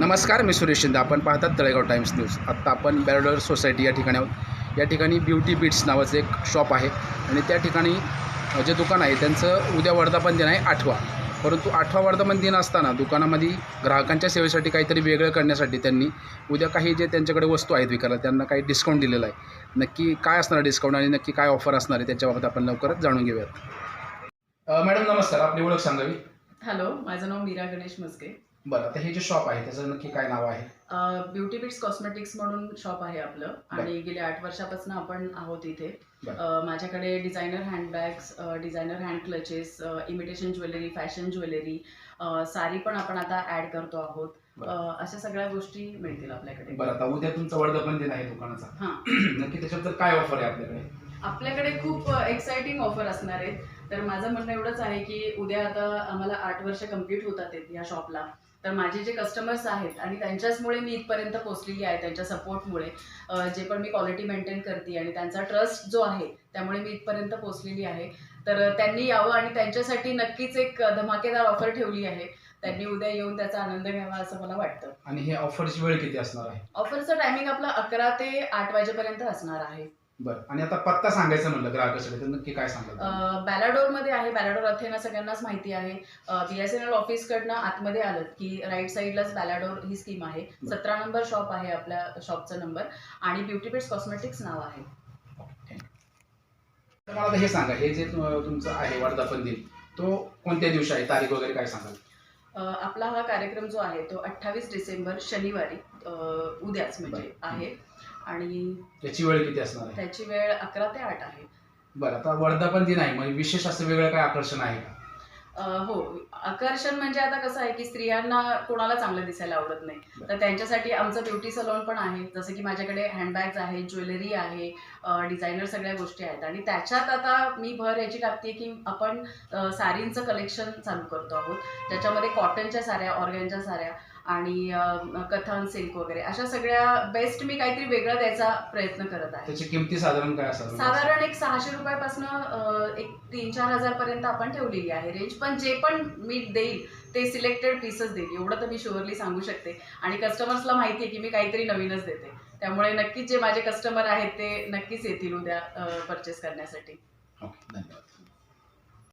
नमस्कार मी सुरेश शिंदे. आपण पाहतात तळेगाव टाइम्स न्यूज. आत्ता आपण बॅरोडर सोसायटी या ठिकाणी आहोत. या ठिकाणी ब्युटी बीट्स नावाचं एक शॉप आहे आणि त्या ठिकाणी जे दुकान आहे त्यांचं उद्या वर्धापन दिन आहे आठवा. परंतु आठवा वर्धापन दिन असताना दुकानामध्ये ग्राहकांच्या सेवेसाठी काहीतरी वेगळं करण्यासाठी त्यांनी उद्या काही जे त्यांच्याकडे वस्तू आहेत विकायला त्यांना काही डिस्काउंट दिलेला आहे. नक्की काय असणार डिस्काउंट आणि नक्की काय ऑफर असणार आहे त्याच्याबाबत आपण लवकरच जाणून घेऊयात. मॅडम नमस्कार. आपली ओळख सांगावी. हॅलो माझं नाव मीरा गणेश मस्के. बरं आता हे जे शॉप आहे त्याचं नक्की काय नाव आहे? ब्युटी बिट्स कॉस्मेटिक्स म्हणून शॉप आहे आपलं. आणि गेल्या आठ वर्षापासून आपण आहोत इथे. अ, माझ्याकडे designer handbags designer hand clutches imitation jewellery fashion jewellery sari पण आपण आता ॲड करतो आहोत. बरं. अ, अशा सगळ्या गोष्टी मिळतील आपल्याकडे. बरं आता उद्या तुमचा वर्धापन दिन आहे दुकानाचा. हां. नक्की त्याच्याबद्दल काय ऑफर आहे आपल्याकडे? आपल्याकडे खूप एक्साइटिंग ऑफर असणार आहेत. तर माझं म्हणणं एवढंच आहे की उद्या आता आम्हाला आठ वर्ष कंप्लीट होतात आहेत या शॉपला तर माझे जे कस्टमर्स आहेत आणि त्यांच्याचमुळे मी इथपर्यंत पोहोचलेली आहे त्यांच्या सपोर्टमुळे जे पण मी क्वालिटी मेंटेन करते आणि त्यांचा ट्रस्ट जो आहे त्यामुळे मी इथपर्यंत पोहोचलेली आहे. तर त्यांनी यावं आणि त्यांच्यासाठी नक्कीच एक धमाकेदार ऑफर ठेवली आहे. त्यांनी उद्या येऊन त्याचा आनंद घ्यावा असं मला वाटतं. आणि हे ऑफरची वेळ किती असणार आहे? ऑफरचं टायमिंग आपलं अकरा ते आठ वाजेपर्यंत असणार आहे. बरं. आणि आता पत्ता सांगायचा म्हणलं ग्राहकासाठी तर नक्की काय सांगाल बॅलाडोरमध्ये आहे बॅलाडोर अथेना सगळ्यांनाच माहिती आहे. बी एस एन एल ऑफिसकडनं आतमध्ये आलं की राईट साईडलाच बॅलाडोर ही स्कीम आहे. सतरा नंबर शॉप आहे आपल्या शॉपचा नंबर आणि ब्युटी बिट्स कॉस्मेटिक्स नाव आहे. मला आता हे सांगा हे जे तुमचं आहे वर्धापन दिन तो कोणत्या दिवशी आहे? तारीख वगैरे काय सांगाल? आपला हा कार्यक्रम जो आहे तो अठ्ठावीस डिसेंबर शनिवारी उद्याच म्हणजे आहे. आणि याची वेळ किती असणार आहे? त्याची वेळ अकरा ते आठ आहे. बरं आता वर्धापन दिन आहे म्हणजे विशेष असं वेगळं काय आकर्षण आहे का? अ, हो आकर्षण म्हणजे आता कसं आहे की स्त्रियांना कोणाला चांगलं दिसायला आवडत नाही. तर त्यांच्यासाठी आमचं ब्युटी सलॉन पण आहे. जसं की माझ्याकडे हँडबॅग्स आहे ज्वेलरी आहे डिझायनर सगळ्या गोष्टी आहेत. आणि त्याच्यात आता मी भर याची टाकते की आपण अ, साडींचं कलेक्शन चालू करतो आहोत. ज्याच्यामध्ये कॉटनच्या साड्या ऑर्गॅनच्या साड्या आणि कथन सिल्क वगैरे अशा सगळ्या बेस्ट मी काहीतरी वेगळं द्यायचा प्रयत्न करत आहे. त्याची किमती साधारण काय असावी? साधारण एक सहाशे रुपयापासून एक तीन चार हजार पर्यंत आपण ठेवलेली आहे रेंज. पण जे पण मी देईल ते सिलेक्टेड पीसेस देईल. एवढं तर मी शुअरली सांगू शकते. आणि कस्टमर्सला माहिती आहे की मी काहीतरी नवीनच देते. त्यामुळे नक्कीच जे माझे कस्टमर आहेत ते नक्कीच येतील उद्या परचेस करण्यासाठी. धन्यवाद.